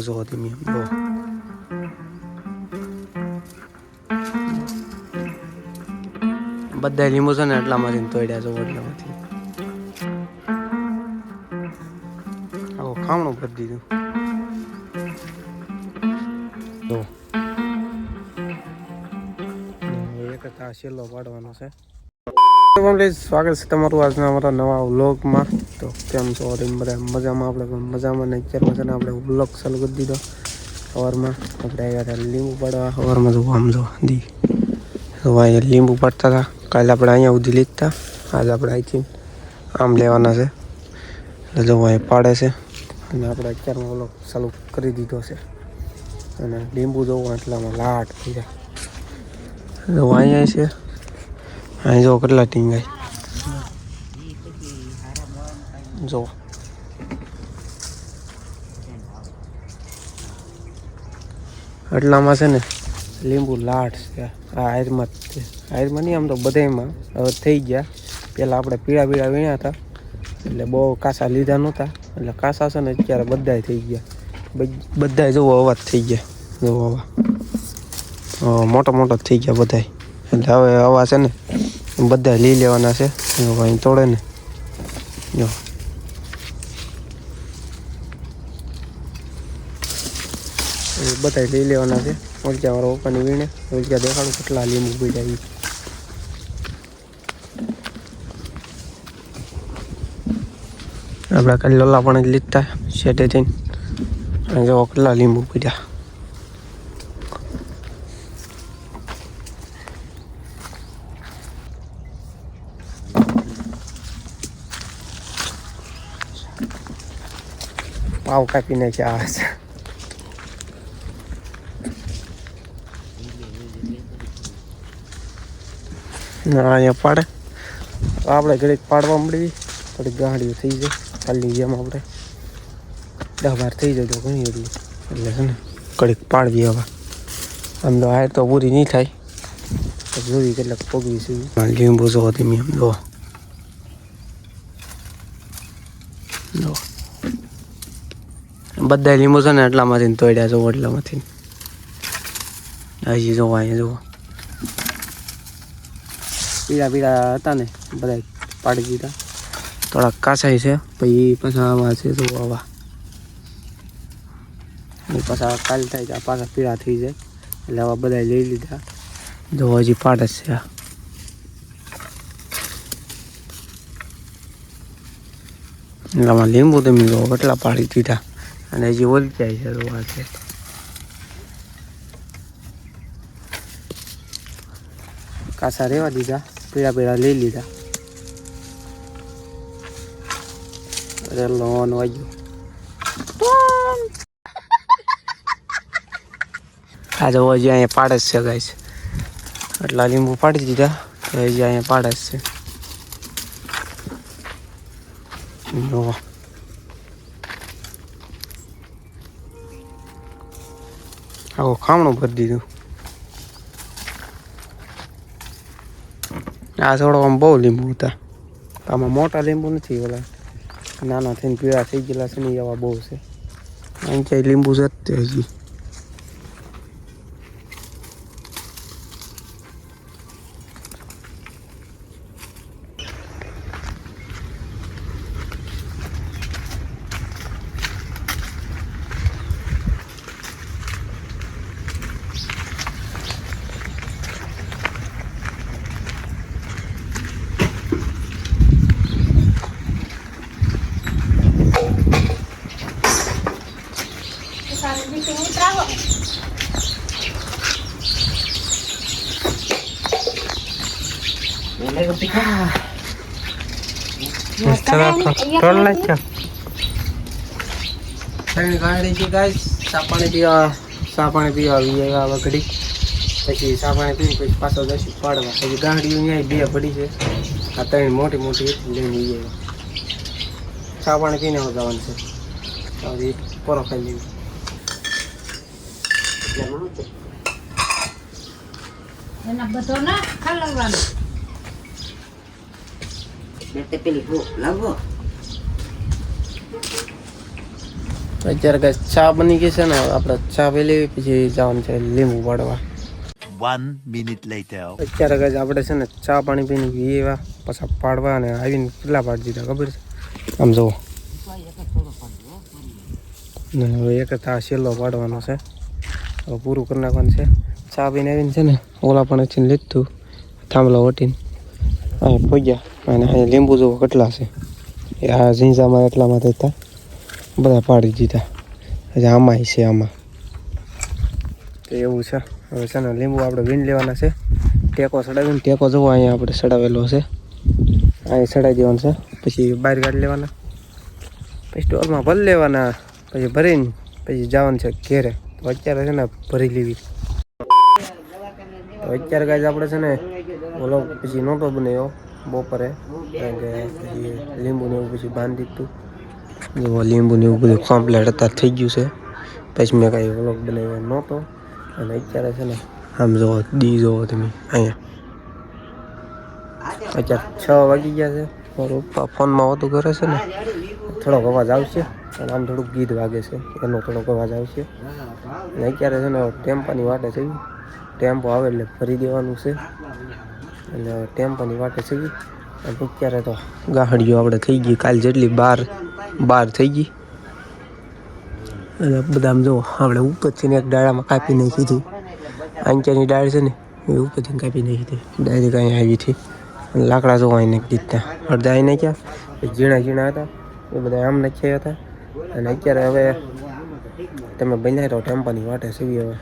તમે એમ જો બધા લિમોઝન એટલામાંથી તોડ્યા છો એટલામાંથી આવો ખામણું ભરી દીધું. તો એક છેલ્લો પાડવાનો છે. ફેમિલી સ્વાગત છે તમારું આજના અમારા નવા વ્લોગમાં. તો કેમ છો બધા? મજામાં? આપણે મજામાં ને અત્યારમાં છે ને આપણે વ્લોગ ચાલુ કરી દીધો સવારમાં આપણે આવ્યા લીંબુ પાડવા. સવારમાં જોવા, આમ જો દી. તો અહીંયા લીંબુ પાડતા હતા. કાલે આપણે અહીંયા સુધી લીધતા આજે આપણે અહીંથી આમ લેવાના છે. એટલે જો એ પાડે છે. અને આપણે અત્યારમાં વ્લોગ ચાલુ કરી દીધો છે. અને લીંબુ જોવું એટલામાં લાટ થઈ જાય જોવા અહીંયા છે. અહીં જો કેટલા ટીંગાય. જો. એટલામાં છે ને લીંબુ લાટ છે. આ આયરમાં જ છે. આયરમાં નહીં આમ તો બધાયમાં. હવે થઈ ગયા. પહેલાં આપણે પીળા પીળા વીણ્યા હતા. એટલે બહુ કાસા લીધા નહોતા. એટલે કાસા છે ને અત્યારે બધાય થઈ ગયા. બધ- બધાય જોવો અવાજ થઈ ગયા. જોવો આવા મોટા મોટા થઈ ગયા બધાય. એટલે હવે અવાજ છે ને બધા લઈ લેવાના છે. અહીં તોડે ને. જો. બધા લઈ લેવાના છે. ઓલક્યા વાળો પપ્પાની વીણે ઓલક્યા દેખાડું કેટલા લીંબુ પીડા ઈ. આપણે કાલે લોલા પણ જ લીધતા શેટે થઈને જો કેટલા લીંબુ પીડ્યા. પાવ કાપી નાખ્યા આવે છે ના, અહીંયા પાડે. આપણે ઘડીક પાડવા મળી થોડીક ગાડીઓ થઈ જાય કાલની જેમ આપણે બાર થઈ જાય તો ઘણી એટલી એટલે છે ને, ઘડીક પાડવી હવે. આમ તો હાર તો પૂરી નહીં થાય. જોવી કેટલાક પગવી છે. લીંબુ જો તમે એમ જો. જો. બધા લીંબુ છે ને એટલામાંથી તોડ્યા છો એટલામાંથી હજી જોવા અહીંયા જોવા. પીળા પીળા હતા ને બધા પાડી દીધા. થોડાક કાસાય છે, પછી પાછા આવા છે તો આવા. પાછા કાલ થાય છે પાછા પીળા થઈ જાય. એટલે આવા બધા લઈ લીધા. જો હજી પાડે છે, આ. આમાં લીંબુ તમે જો કેટલા પાડી દીધા. અને હજી ઓલી જાય છે આ છે. કાસા રેવા દીધા, પીળા પીળા લઈ લીધા. અરે લોન વાગ્યું. આ તો હજી અહીંયા પાડે જ છે ગાઈસ. એટલા લીંબુ પાડી દીધા હજી અહીંયા પાડે છે. જોવો આવો ખામણું ભરી દીધું. આ છોડવામાં બહુ લીંબુ હતા. આમાં મોટા લીંબુ નથી ઓલા. નાના થઈને પીળા થઈ ગયેલા છે ને એવા બહુ છે. અહીં ક્યાંય લીંબુ છે જ તે હજી ત્રણ નાખ્યા ત્રણ ગાડી છે ગાઈસ ચા પાણી પીવા ચા પાણી પીવા આવી ગયા હવે ઘડી પછી ચા પાણી પી પછી પાછો જશું પાડવા પછી ગાડીઓ અહીંયા બે પડી છે આ ત્રણ મોટી મોટી લઈને ગયા ચા પીને જવાનું છે પોરો ખાઈ લેવી એના બધો ના ખલવવાનો પેલી અત્યારે કઈ ચા બની ગઈ છે ને આપણે ચા પી લેવી પછી જવાનું છે લીંબુ પાડવા One minute later. અત્યારે આપણે છે ને ચા પાણી પીને પીવા પાછા પાડવા અને આવીને કેટલા પાડી દીધા ખબર છે આમ જુઓ હવે એક જ આ છેલ્લો પાડવાનો છે હવે પૂરું કરી નાખવાનું છે ચા પીને આવીને છે ને ઓલા પણ છે લીધું થાંભલો વટીને અહીં પહોંચ્યા અને અહીં લીંબુ જોવો કેટલા છે? એ આ ઝીંઝામાં એટલામાં થતા બધા પાડી દીધા. હજી આમાંય છે આમાં. તો એવું છે. હવે છે ને લીંબુ આપણે વીણ લેવાના છે. ટેકો ચડાવીને ટેકો જોવો, અહીંયા આપણે ચડાવેલો છે. અહીં ચડાવી દેવાનો છે. પછી બહાર કાઢી લેવાના. પછી સ્ટોરમાં ભરી લેવાના. પછી ભરીને પછી જવાનું છે ઘેરે. તો અત્યારે છે ને ભરી લેવી. તો અત્યારે કાંઈ આપણે છે ને ઓલો પછી નહોતો બનાવ્યો. બપોરે, કારણ કે લીંબુ ને એવું પછી બાંધી દીધું. જેવો લીંબુ ને એવું બધું કમ્પ્લેટ અત્યારે થઈ ગયું છે. પછી મેં કાંઈ વ્લોગ બનાવ્યો નહોતો. અને અત્યારે છે ને, આમ જોવો દી જોવો તમે, અહીંયા. અત્યારે છ વાગી ગયા છે. મારો પપ્પા ફોનમાં હોતું કરે છે ને, થોડોક અવાજ આવશે. અને આમ થોડુંક ગીત વાગે છે. એનો થોડોક અવાજ આવશે. અને અત્યારે છે ને, ટેમ્પાની વાટે થયું ટેમ્પો આવે એટલે ફરી દેવાનું છે. એટલે ટેમ્પોની વાટે વાટે ગઈ. અને અત્યારે તો ગાહડીઓ આપણે થઈ ગઈ. કાલ જેટલી બાર બાર થઈ ગઈ. અને બધા આમ જો, આપણે ઉપરથી ને એક ડાળામાં કાપી નાખી હતી. આંચાની ડાળ છે ને, એ ઉપરથી કાપી નાખી હતી. ડાયરેક્ટ અહીંયા આવી હતી. અને લાકડા જોવા અહીં નાખી દીધા. અડધા અહીં નાખ્યા. ઝીણા ઝીણા હતા. એ બધા આમ નાખ્યા હતા. અને અત્યારે હવે તમે બનાવી તો ટેમ્પાની વાટે સીવી હવે.